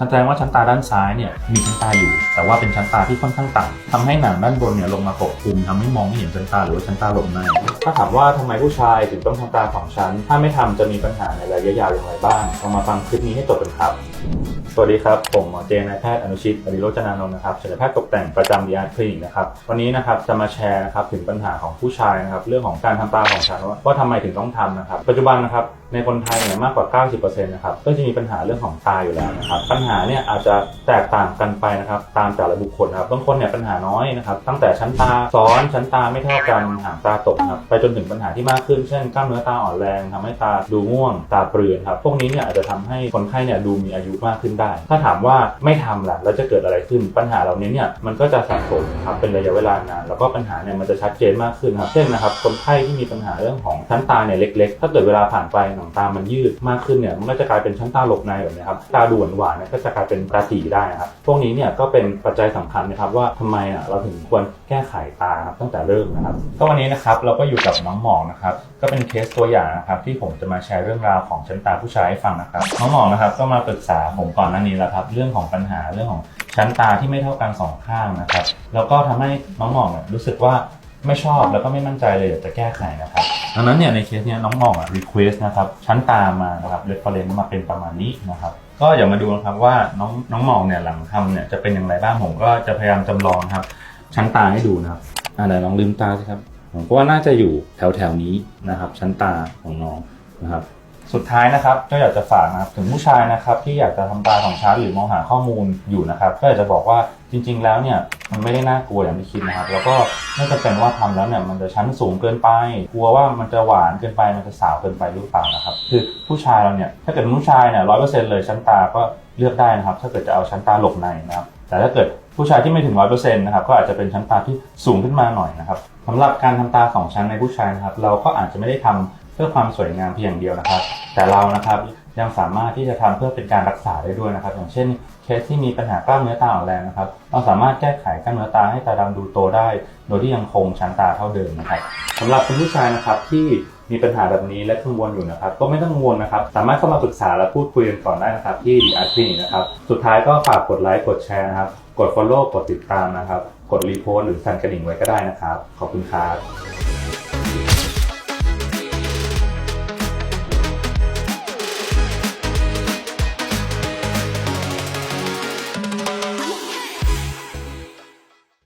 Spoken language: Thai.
แสดงว่าชั้นตาด้านซ้ายเนี่ยมีชั้นตาอยู่ แต่ว่าเป็นชั้นตาที่ค่อนข้างต่ำทำให้หนังด้านบนเนี่ยลงมาปกคลุมทำให้มองไม่เห็นชั้นตาหรือว่าชั้นตาหลบในถ้าถามว่าทำไมผู้ชายถึงต้องทำตาสองชั้น ถ้าไม่ทำจะมีปัญหาในระยะยาวอย่างไรบ้างลองมาฟังคลิปนี้ให้จบกันครับ สวัสดีครับ ผมหมอเจนนายแพทย์อนุชิตอริโรจนานนท์นะครับศัลยแพทย์ตกแต่งประจำดีอาร์คลินิกนะครับวันนี้นะครับจะมาแชร์นะครับถึงปัญหาของผู้ชายนะครับเรื่องของการทำตาของฉันว่าว่าทำไมถึงต้องทำนะครับปัจจุบันนะครับ ในคนไทยเนี่ยมากกว่า 90%นะครับก็จะมีปัญหาเรื่องของตาอยู่แล้วนะครับปัญหาเนี่ยอาจจะแตกต่างกันไปนะครับตามแต่ละบุคคลนะครับบางคนเนี่ยปัญหาน้อยนะครับตั้งแต่ชั้นตาซ้อนชั้นตาไม่เท่ากันหางตาตกครับไปจนถึงปัญหาที่มากขึ้น เช่นกล้ามเนื้อตาอ่อนแรงทำให้ตาดูง่วง ตาเปลือนครับพวกนี้เนี่ยอาจจะทำให้คนไข้เนี่ยดูมีอายุมากขึ้นได้ ถ้าถามว่าไม่ทำล่ะแล้วจะเกิดอะไรขึ้น ปัญหาเหล่านี้เนี่ยมันก็จะสะสมครับเป็นระยะเวลานานแล้วก็ปัญหาเนี่ยมันจะชัดเจนมากขึ้นครับเช่นนะครับคนไข้ที่มีปัญหาเรื่องของชั้นตาเนี่ยเล็ก ๆ ถ้าเกิดเวลาผ่านไปหนังตามันยืดมากขึ้นเนี่ยมันก็จะกลายเป็นชั้นตาหลบในแบบนี้ครับตาดูหวานเนี่ยก็จะกลายเป็นตาตีได้นะครับพวกนี้เนี่ยก็เป็นปัจจัยสำคัญนะครับว่าทำไมอะเราถึงควรแก้ไขตาครับตั้งแต่เริ่มนะครับก็วันนี้นะครับเราก็อยู่กับน้องหมองนะครับก็เป็นเคสตัวอย่างนะครับที่ผมจะมาแชร์เรื่องราวของชั้นตาผู้ชายให้ฟังนะครับน้องหมองนะครับก็มาปรึกษาผมก่อนหน้านี้แล้วครับเรื่องของปัญหาเรื่องของชั้นตาที่ไม่เท่ากันสองข้างนะครับแล้วก็ทำให้น้องหมองรู้สึกว่า ไม่ชอบแล้วก็ไม่มั่นใจเลยอยากจะแก้ไขนะครับดังนั้นเนี่ยในเคสเนี้ยน้องหมองอะรีเควสนะครับชั้นตามานะครับเรฟเฟรนซ์มาเป็นประมาณนี้นะครับก็อย่ามาดูนะครับว่าน้องน้องหมองเนี่ยหลังทำเนี่ยจะเป็นอย่างไรบ้างผมก็จะพยายามจำลองครับ ชั้นตาให้ดูนะครับอ่าไหนลองลืมตาสิครับผมก็ว่าน่าจะอยู่แถวแถวนี้นะครับ ชั้นตาของน้องนะครับ สุดท้ายนะครับก็อยากจะฝากนะครับถึงผู้ชายนะครับที่อยากจะทำตาของชั้นหรือมองหาข้อมูลอยู่นะครับก็อยากจะบอกว่าจริง ๆ แล้วเนี่ยมันไม่ได้น่ากลัวอย่างที่คิดนะครับ แล้วก็ไม่จำเป็นว่าทำแล้วเนี่ยมันจะชั้นสูงเกินไป กลัวว่ามันจะหวานเกินไปมันจะสาวเกินไปหรือเปล่านะครับคือผู้ชายเราเนี่ยถ้าเกิดเป็นผู้ชายเนี่ยร้อยเปอร์เซ็นต์เลยชั้นตาก็เลือกได้นะครับ ถ้าเกิดจะเอาชั้นตาหลบในนะครับ แต่ถ้าเกิดผู้ชายที่ไม่ถึงร้อยเปอร์เซ็นต์นะครับก็อาจจะเป็นชั้นตาที่สูงขึ้นมาหน่อยนะครับสำหรับการทำตาสองชั้นในผู้ชายนะครับเราก็อาจจะไม่ได้ทำ เพื่อความสวยงามเพียงเดียวนะครับ แต่เรานะครับยังสามารถที่จะทำเพื่อเป็นการรักษาได้ด้วยนะครับ อย่างเช่นเคสที่มีปัญหากล้ามเนื้อตาอ่อนแรงนะครับ เราสามารถแก้ไขกล้ามเนื้อตาให้ตาดำดูโตได้ โดยที่ยังคงชั้นตาเท่าเดิมนะครับสำหรับคุณผู้ชายนะครับที่มีปัญหาแบบนี้และกังวลอยู่นะครับ ก็ไม่ต้องกังวลนะครับ สามารถเข้ามาปรึกษาและพูดคุยกันก่อนได้นะครับ ที่ดีอาร์ทีนะครับสุดท้ายก็ฝากกดไลค์กดแชร์นะครับกด Follow กดติดตามนะครับ กดรีโพสต์หรือสั่นกระดิ่งไว้ก็ได้นะครับ ขอบคุณครับ